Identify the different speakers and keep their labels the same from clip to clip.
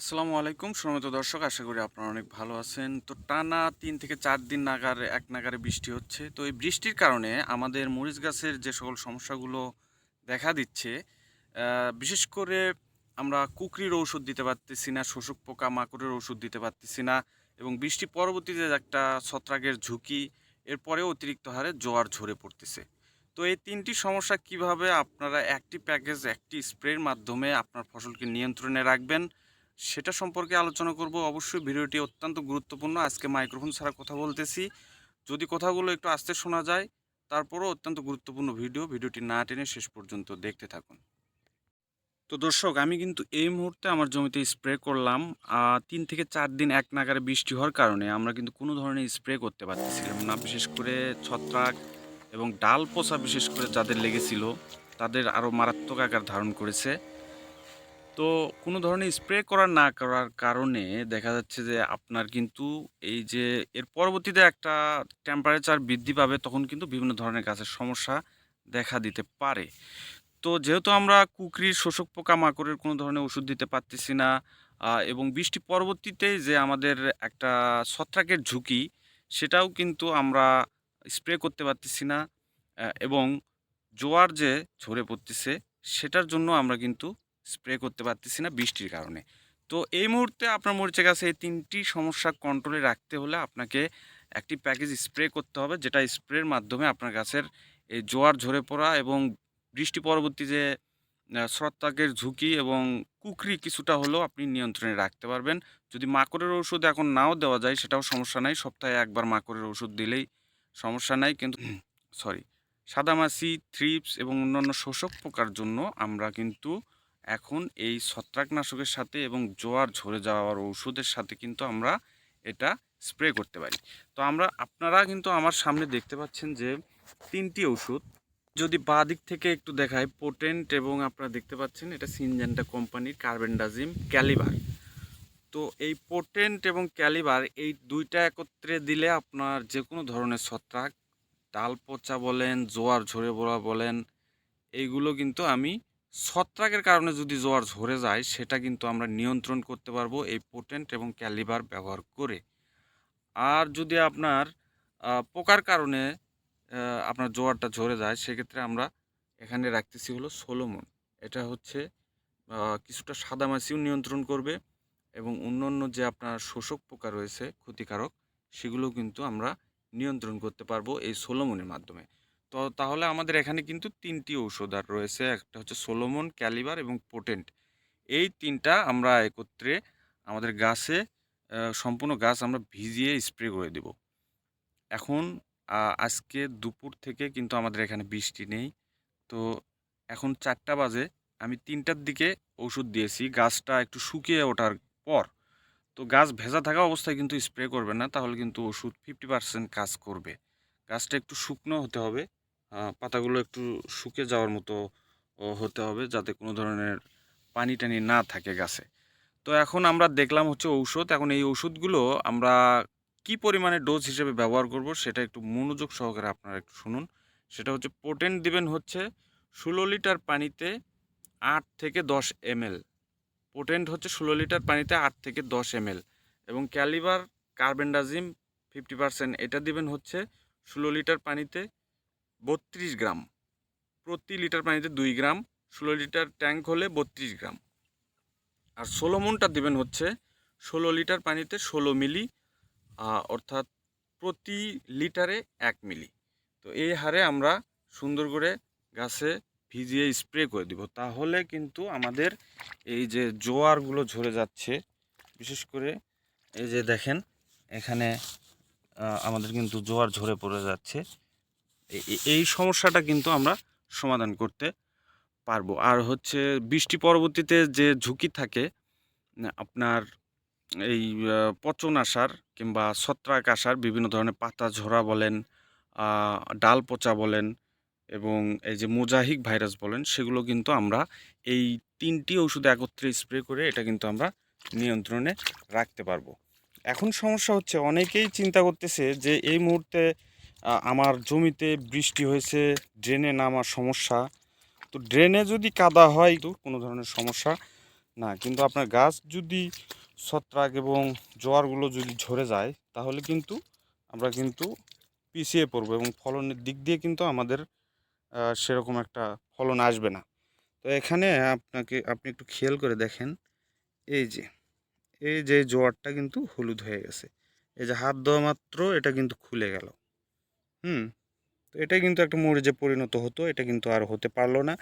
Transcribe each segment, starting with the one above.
Speaker 1: আসসালামু আলাইকুম শ্রমিত দর্শক, আশা করি আপনারা অনেক ভালো আছেন। তো টানা তিন থেকে চার দিন নাগার, এক নাগারে বৃষ্টি হচ্ছে। তো এই বৃষ্টির কারণে আমাদের মরিচ গাছের যে সকল সমস্যাগুলো দেখা দিচ্ছে বিশেষ করে আমরা কুকরির ঔষধ দিতে পারতেছি না, শোষক পোকা মাকড়ের ওষুধ দিতে পারতেছি না এবং বৃষ্টি পরবর্তীতে একটা ছত্রাকের ঝুঁকি, এরপরেও অতিরিক্ত হারে জোয়ার ঝরে পড়তেছে। তো এই তিনটি সমস্যা কীভাবে আপনারা একটি প্যাকেজ, একটি স্প্রের মাধ্যমে আপনার ফসলকে নিয়ন্ত্রণে রাখবেন সেটা সম্পর্কে আলোচনা করব। অবশ্যই ভিডিওটি অত্যন্ত গুরুত্বপূর্ণ। আজকে মাইক্রোফোন ছাড়া কথা বলতেছি। যদি কথাগুলো একটু আস্তে শোনা যায়, তারপরও অত্যন্ত গুরুত্বপূর্ণ ভিডিও। ভিডিওটি না টেনে শেষ পর্যন্ত দেখতে থাকুন। তো দর্শক, আমি কিন্তু এই মুহূর্তে আমার জমিতে স্প্রে করলাম। তিন থেকে চার দিন এক নাগারে বৃষ্টি হওয়ার কারণে আমরা কিন্তু কোনো ধরনের স্প্রে করতে পারতেছিলাম না। বিশেষ করে ছত্রাক এবং ডাল পচা বিশেষ করে যাদের লেগেছিল, তাদের আরও মারাত্মক আকার ধারণ করেছে। তো কোনো ধরনের স্প্রে করা না করার কারণে দেখা যাচ্ছে যে আপনার কিন্তু এই যে এর পরবর্তীতে একটা টেম্পারেচার বৃদ্ধি পাবে তখন কিন্তু বিভিন্ন ধরনের গাছের সমস্যা দেখা দিতে পারে। তো যেহেতু আমরা কুকরির শোষক পোকা মাকড়ের কোনো ধরনের ওষুধ দিতে পারতেছি না এবং বৃষ্টি পরবর্তীতে যে আমাদের একটা ছত্রাকের ঝুঁকি, সেটাও কিন্তু আমরা স্প্রে করতে পারতেছি না এবং জোয়ার যে ঝরে পড়তেছে, সেটার জন্য আমরা কিন্তু স্প্রে করতে পারতেছি না বৃষ্টির কারণে। তো এই মুহূর্তে আপনার মরিচের গাছে এই তিনটি সমস্যা কন্ট্রোলে রাখতে হলে আপনাকে একটি প্যাকেজ স্প্রে করতে হবে, যেটা স্প্রের মাধ্যমে আপনার গাছের এই জোয়ার ঝরে পড়া এবং বৃষ্টি পরবর্তী যে ছত্রাকের ঝুঁকি এবং কুকরি কিছুটা হলেও আপনি নিয়ন্ত্রণে রাখতে পারবেন। যদি মাকড়ের ওষুধ এখন নাও দেওয়া যায়, সেটাও সমস্যা নাই। সপ্তাহে একবার মাকড়ের ওষুধ দিলেই সমস্যা নাই, কিন্তু সরি সাদামাছি থ্রিপস এবং অন্যান্য শোষক পোকার জন্য আমরা কিন্তু এখন এই ছত্রাকনাশকের সাথে এবং জোয়ার ঝরে যাওয়ার ওষুধের সাথে কিন্তু আমরা এটা স্প্রে করতে পারি। তো আমরা, আপনারা কিন্তু আমার সামনে দেখতে পাচ্ছেন যে তিনটি ওষুধ যদি বাঁ দিক থেকে একটু দেখায় পোটেন্ট এবং আপনারা দেখতে পাচ্ছেন এটা সিনজেন্টা কোম্পানির কার্বেন্ডাজিম ক্যালিবার তো এই পোটেন্ট এবং ক্যালিবার এই দুইটা একত্রে দিলে আপনার যে কোনো ধরনের ছত্রাক, ডাল পচা বলেন, জোয়ার ঝরে পড়া বলেন, এইগুলো কিন্তু আমি ছত্রাকের কারণে যদি জোয়ার ঝরে যায়, সেটা কিন্তু আমরা নিয়ন্ত্রণ করতে পারব এই পোটেন্ট এবং ক্যালিবার ব্যবহার করে। আর যদি আপনার পোকার কারণে আপনার জোয়ারটা ঝরে যায়, সেক্ষেত্রে আমরা এখানে রাখতেছি হলো সোলোমন। এটা হচ্ছে কিছুটা সাদামাছিও নিয়ন্ত্রণ করবে এবং অন্যান্য যে আপনার শোষক পোকা রয়েছে, ক্ষতিকারক, সেগুলো কিন্তু আমরা নিয়ন্ত্রণ করতে পারব এই সোলোমনের মাধ্যমে। তো তাহলে আমাদের এখানে কিন্তু তিনটি ঔষধ আর রয়েছে। একটা হচ্ছে সোলোমন, ক্যালিবার এবং পোটেন্ট। এই তিনটা আমরা একত্রে আমাদের গাছে সম্পূর্ণ গাছ আমরা ভিজিয়ে স্প্রে করে দেব। এখন আজকে দুপুর থেকে কিন্তু আমাদের এখানে বৃষ্টি নেই। তো এখন চারটা বাজে। আমি তিনটার দিকে ওষুধ দিয়েছি। গাছটা একটু শুকিয়ে ওঠার পর। তো গাছ ভেজা থাকা অবস্থায় কিন্তু স্প্রে করবে না। তাহলে কিন্তু ওষুধ ফিফটি পার্সেন্ট কাজ করবে। গাছটা একটু শুকনো হতে হবে। পাতাগুলো একটু শুকে যাওয়ার মতো হতে হবে যাতে কোনো ধরনের পানি টানি না থাকে গাছে। তো এখন আমরা দেখলাম হচ্ছে ঔষধ। এখন এই ওষুধগুলো আমরা কি পরিমাণে ডোজ হিসেবে ব্যবহার করব সেটা একটু মনোযোগ সহকারে আপনারা একটু শুনুন। সেটা হচ্ছে পোটেন্ট দিবেন হচ্ছে ষোলো লিটার পানিতে আট থেকে দশ এমএল। পোটেন্ট হচ্ছে ষোলো লিটার পানিতে আট থেকে দশ এমএল এবং ক্যালিবার, কার্বেন্ডাজিম ফিফটি পার্সেন্ট। এটা দিবেন হচ্ছে ষোলো লিটার পানিতে বত্রিশ গ্রাম। প্রতি লিটার পানিতে দুই গ্রাম, ষোলো লিটার ট্যাঙ্ক হলে বত্রিশ গ্রাম। আর সোলোমনটা দিবেন হচ্ছে ষোলো লিটার পানিতে ষোলো মিলি অর্থাৎ প্রতি লিটারে এক মিলি। তো এই হারে আমরা সুন্দর করে গাছে ভিজিয়ে স্প্রে করে দিব। তাহলে কিন্তু আমাদের এই যে জোয়ারগুলো ঝরে যাচ্ছে, বিশেষ করে এই যে দেখেন, এখানে আমাদের কিন্তু জোয়ার ঝরে পড়ে যাচ্ছে। এই সমস্যাটা কিন্তু আমরা সমাধান করতে পারব। আর হচ্ছে বৃষ্টি পরবর্তীতে যে ঝুঁকি থাকে আপনার এই পচন আসার কিংবা ছত্রাক আসার বিভিন্ন ধরনের পাতা ঝরা বলেন ডাল পচা বলেন এবং এই যে মোজাহিক ভাইরাস বলেন, সেগুলো কিন্তু আমরা এই তিনটি ওষুধ একত্রে স্প্রে করে এটা কিন্তু আমরা নিয়ন্ত্রণে রাখতে পারব। এখন সমস্যা হচ্ছে, অনেকেই চিন্তা করতেছে যে এই মুহূর্তে আমার জমিতে বৃষ্টি হয়েছে, ড্রেনে নামার সমস্যা। তো ড্রেনে যদি কাদা হয় তো কোনো ধরনের সমস্যা না। কিন্তু আপনার গাছ যদি ছত্রাক এবং জোয়ারগুলো যদি ঝরে যায়, তাহলে কিন্তু আমরা কিন্তু পিছিয়ে পড়ব এবং ফলনের দিক দিয়ে কিন্তু আমাদের সেরকম একটা ফলন আসবে না। তো এখানে আপনাকে, আপনি একটু খেয়াল করে দেখেন, এই যে এই যে জোয়ারটা কিন্তু হলুদ হয়ে গেছে। এই যে হাত দেওয়া মাত্র এটা কিন্তু খুলে গেল। হুম, তো এটাই কিন্তু একটা মরিচে পরিণত হতো, এটা কিন্তু আর হতে পারল না।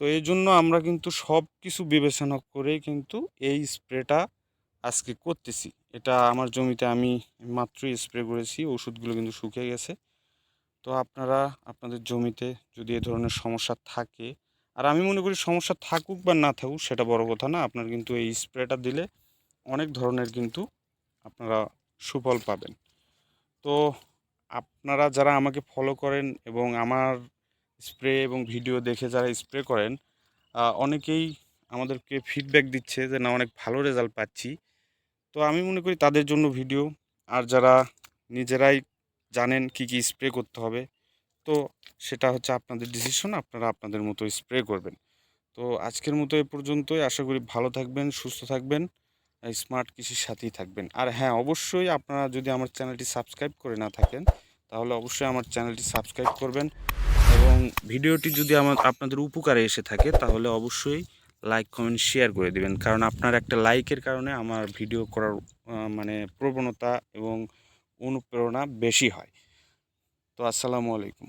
Speaker 1: তো এই জন্য আমরা কিন্তু সব কিছু বিবেচনা করে কিন্তু এই স্প্রেটা আজকে করতেছি। এটা আমার জমিতে আমি মাত্রই স্প্রে করেছি, ওষুধগুলো কিন্তু শুকিয়ে গেছে। তো আপনারা আপনাদের জমিতে যদি এ ধরনের সমস্যা থাকে, আর আমি মনে করি সমস্যা থাকুক বা না থাকুক, সেটা বড় কথা না, আপনার কিন্তু এই স্প্রেটা দিলে অনেক ধরনের কিন্তু আপনারা সুফল পাবেন। তো আপনারা যারা আমাকে ফলো করেন এবং আমার স্প্রে এবং ভিডিও দেখে যারা স্প্রে করেন অনেকেই আমাদেরকে ফিডব্যাক দিচ্ছে যে, না, অনেক ভালো রেজাল্ট পাচ্ছি। তো আমি মনে করি তাদের জন্য ভিডিও আর যারা নিজেরাই জানেন কি কি স্প্রে করতে হবে, তো সেটা হচ্ছে আপনাদের ডিসিশন আপনারা আপনাদের মতো স্প্রে করবেন। তো আজকের মতো এ পর্যন্তই। আশা করি ভালো থাকবেন, সুস্থ থাকবেন। স্মার্ট কৃষির সাথেই থাকবেন। আর হ্যাঁ অবশ্যই আপনারা যদি আমার চ্যানেলটি সাবস্ক্রাইব করে না থাকেন, তাহলে অবশ্যই আমার চ্যানেলটি সাবস্ক্রাইব করবেন এবং ভিডিওটি যদি আমার, আপনাদের উপকারে এসে থাকে, তাহলে অবশ্যই লাইক, কমেন্ট, শেয়ার করে দিবেন। কারণ আপনার একটা লাইকের কারণে আমার ভিডিও করার মানে প্রবণতা এবং অনুপ্রেরণা বেশি হয়। তো আসসালামু আলাইকুম।